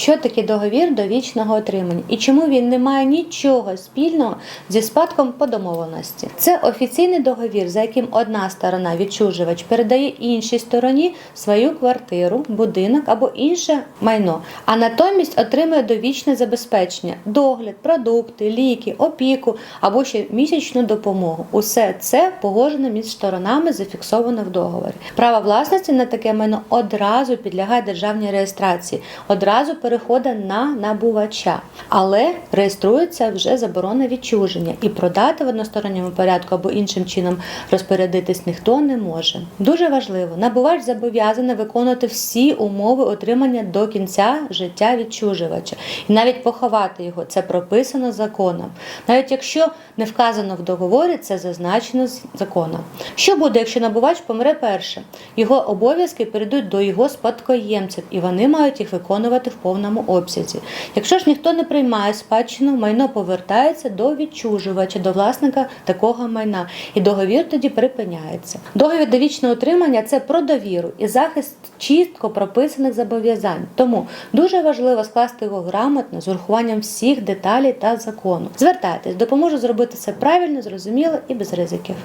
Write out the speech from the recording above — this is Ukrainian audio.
Що таке договір довічного отримання і чому він не має нічого спільного зі спадком по домовленості? Це офіційний договір, за яким одна сторона відчужувач передає іншій стороні свою квартиру, будинок або інше майно, а натомість отримує довічне забезпечення, догляд, продукти, ліки, опіку або ще місячну допомогу. Усе це погоджено між сторонами, зафіксовано в договорі. Право власності на таке майно одразу підлягає державній реєстрації, одразу переходить на набувача, але реєструється вже заборона відчуження і продати в односторонньому порядку або іншим чином розпорядитись ніхто не може. Дуже важливо, набувач зобов'язаний виконувати всі умови отримання до кінця життя відчужувача і навіть поховати його. Це прописано законом. Навіть якщо не вказано в договорі, це зазначено законом. Що буде, якщо набувач помре перше? Його обов'язки перейдуть до його спадкоємців, і вони мають їх виконувати в повному обсязі. Якщо ж ніхто не приймає спадщину, майно повертається до відчужувача, до власника такого майна, і договір тоді припиняється. Договір довічного утримання це про довіру і захист чітко прописаних зобов'язань. Тому дуже важливо скласти його грамотно з урахуванням всіх деталей та закону. Звертайтесь, допоможу зробити це правильно, зрозуміло і без ризиків.